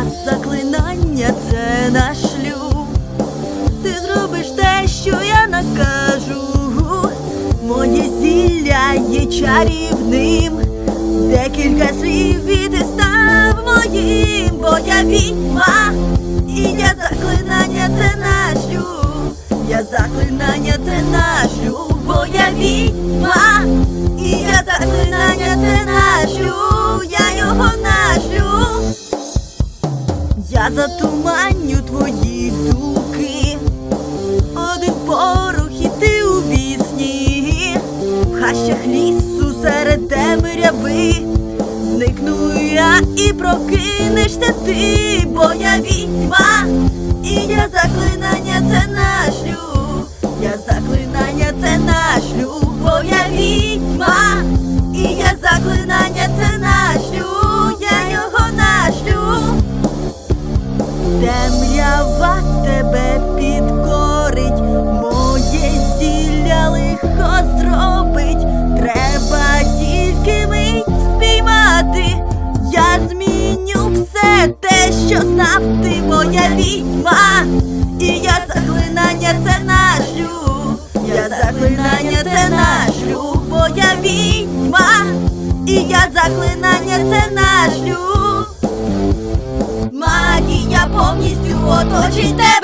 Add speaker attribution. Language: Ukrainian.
Speaker 1: а заклинання це наш шлюб. Ти зробиш те, що я накажу. Моє зілля є чарівним, декілька слів і ти став моїм, бо я відьма, і я заклинання це наш шлюб, я заклинання це наш Затуманю твої думки, один порух і ти у вісні, в хащах лісу серед темряви, зникну я і прокинешся ти, бо я відьма, і я заклинання це наш шлюб, я заклинання це наш шлюб, бо я відьма, що знав ти, моя відьма. І я заклинання це наш шлюб. Я заклинання це наш шлюб, бо я відьма. І я заклинання це наш шлюб. Магія повністю оточить тебе